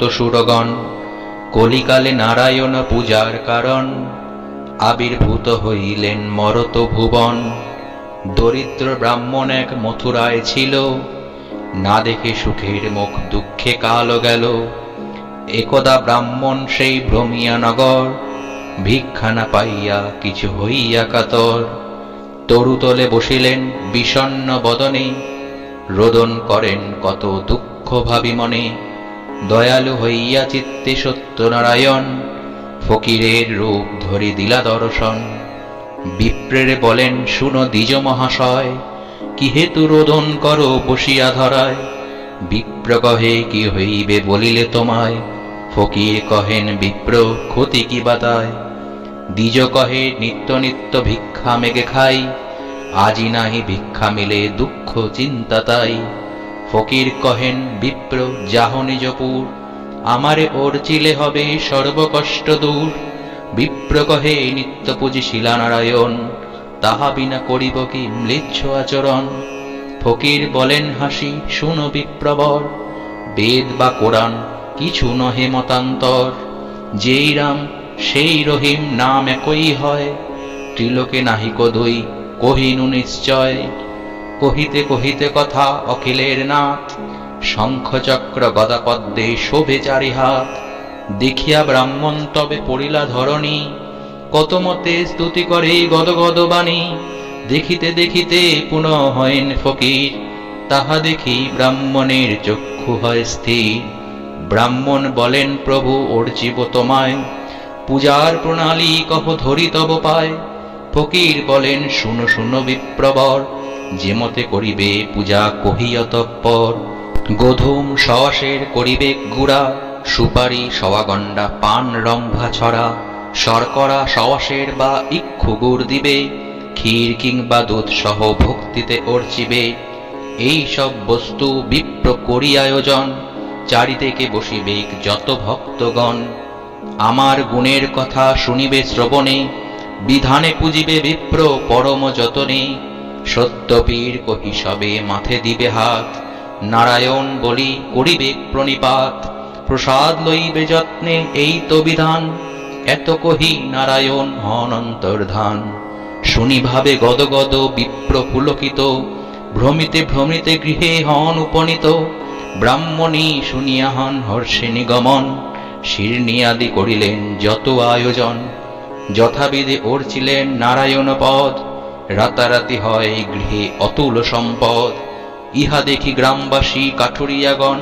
তো সুরগণ, কলিকালে নারায়ণ পূজার কারণ, আবির্ভূত হইলেন মরত ভুবন। দরিদ্র ব্রাহ্মণ এক মথুরায় ছিল, না দেখে সুখের মুখ দুঃখে কালো গেল। একদা ব্রাহ্মণ সেই ভ্রমিয়া নগর, ভিক্ষা না পাইয়া কিছু হইয়া কাতর। তরুতলে বসিলেন বিষণ্ণ বদনে, রোদন করেন কত দুঃখ ভাবি মনে দয়ালু হইয়া চিত্তে সত্যনারায়ণ, ফকিরের রূপ ধরি দিলা দর্শন। বিপ্রেরে বলেন, শুনো দ্বিজ মহাশয় কি হেতু রোদন করো বসিয়া ধরায়? বিপ্র কহে, কি হইবে বলিলে তোমায়? ফকির কহেন, বিপ্র, ক্ষতি কি বাতায় দ্বিজ কহে, নিত্য নিত্য ভিক্ষা মেগে খাই, আজি নাহি ভিক্ষা মিলে দুঃখ চিন্তা তাই। ফকির কহেন, বিপ্র, যাহ নিজপুর আমারে ওর চিলে হবে সর্বকষ্ট দূর। বিপ্র কহে নিত্য পুজি শিলানারায়ণ। তাহা বিনা করিব কি ম্লেচ্ছ আচরণ? ফকির বলেন, হাসি, শুনো বিপ্রবর। বেদ বা কোরআন কিছু নহে মতান্তর। যেই রাম, সেই রহিম নাম একই হয়। ত্রিলোকে নাহিক দুই কহিনু নিশ্চয়। কহিতে কহিতে কথা, অখিলের নাথ। শঙ্খচক্র গদাপদ্মে শোভে চারি হাত। দেখিয়া ব্রাহ্মণ তবে পড়িলা ধরণী। কত মতে স্তুতি করে গদ গদ বাণী। দেখিতে দেখিতে পুনঃ হয়েন ফকির। তাহা দেখি ব্রাহ্মণের চক্ষু হয় স্থির। ব্রাহ্মণ বলেন, প্রভু, অর্জিব তোমায়। পূজার প্রণালী কহ ধরি তব পায়। ফকির বলেন, শুনো শুনো বিপ্রবর। যে মতে করিবে পূজা কহিয়া তৎপর গোধূম সওয়াসের করিবে গুড়া, সুপারি সওয়াগণ্ডা, পান রম্ভা ছড়া, শর্করা সওয়াসের বা ইক্ষু গুড় দিবে, ক্ষীর কিংবা দুধ সহ ভক্তিতে অর্চিবে। এই সব বস্তু বিপ্র করি আয়োজন, চারিদিকে বসিবে যত ভক্তগণ। আমার গুণের কথা শুনিবে শ্রবণে, বিধানে পুজিবে বিপ্র পরম যতনে। সত্যপীর কহি সবে মাথে দিবে হাত। নারায়ণ বলি করিবে প্রণিপাত। প্রসাদ লইবে যত্নে এই তো বিধান। এত কহি নারায়ণ হন অন্তর্ধান শুনি ভাবে গদ গদ বিপ্র পুলকিত। ভ্রমিতে ভ্রমিতে গৃহে হন উপনীত। ব্রাহ্মণী শুনিয়া হন হর্ষে নিগমন। শিরনিয়াদি করিলেন যত আয়োজন। যথাবিধি ওরছিলেন নারায়ণ পদ রাতারাতি হয় গৃহে অতুল সম্পদ। ইহা দেখি গ্রামবাসী কাঠুরিয়াগণ,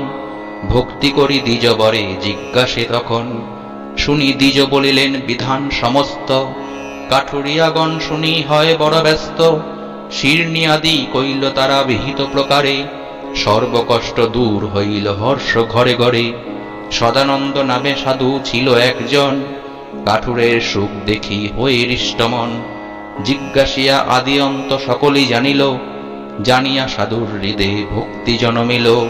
ভক্তি করি দ্বিজবরে জিজ্ঞাসে তখন, শুনি দ্বিজ বলিলেন বিধান সমস্ত। কাঠুরিয়াগণ শুনি হয় বড় ব্যস্ত। শিরনিয়াদি কইল তারা বিহিত প্রকারে। সর্বকষ্ট দূর হইল হর্ষ ঘরে ঘরে। সদানন্দ নামে সাধু ছিল একজন। কাঠুরের সুখ দেখি হয়ে হৃষ্টমন। জিজ্ঞাসিয়া আদি অন্ত সকলেই জানিল, জানিয়া সাধুর হৃদে ভক্তি জনমিল।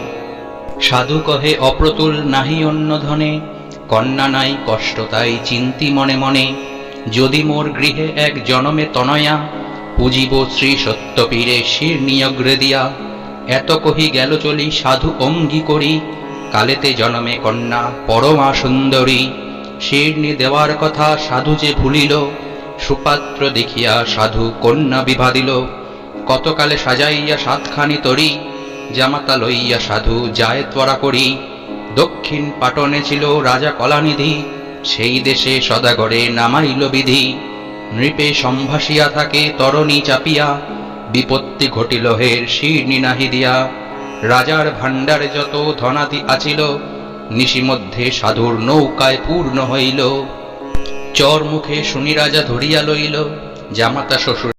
সাধু কহে, অপ্রতুল নাহি অন্য ধনে, কন্যা নাই কষ্ট তাই চিন্তি মনে মনে। যদি মোর গৃহে এক জনমে তনয়া, পুজিব শ্রী সত্যপীরে শির নিয়গ্রে দিয়া। এত কহি গেল চলি, সাধু অঙ্গী করি, কালেতে জনমে কন্যা পরমা সুন্দরী। শিরনি দেওয়ার কথা সাধু যে ভুলিল সুপাত্র দেখিয়া সাধু কন্যা বিভা দিল কতকালে সাজাইয়া সাতখানি তরি, জামাতা লইয়া সাধু যায় ত্বরা করি। দক্ষিণ পাটনে ছিল রাজা কলানিধি, সেই দেশে সদাগরে নামাইল বিধি। নৃপে সম্ভাসিয়া থাকে, তরণী চাপিয়া, বিপত্তি ঘটিল হের শিরনি নাহি দিয়া। রাজার ভাণ্ডারে যত ধনাদি আছিল, নিশি মধ্যে সাধুর নৌকায় পূর্ণ হইল। চর মুখে শুনি রাজা ধরিয়া লইল জামাতা শ্বশুর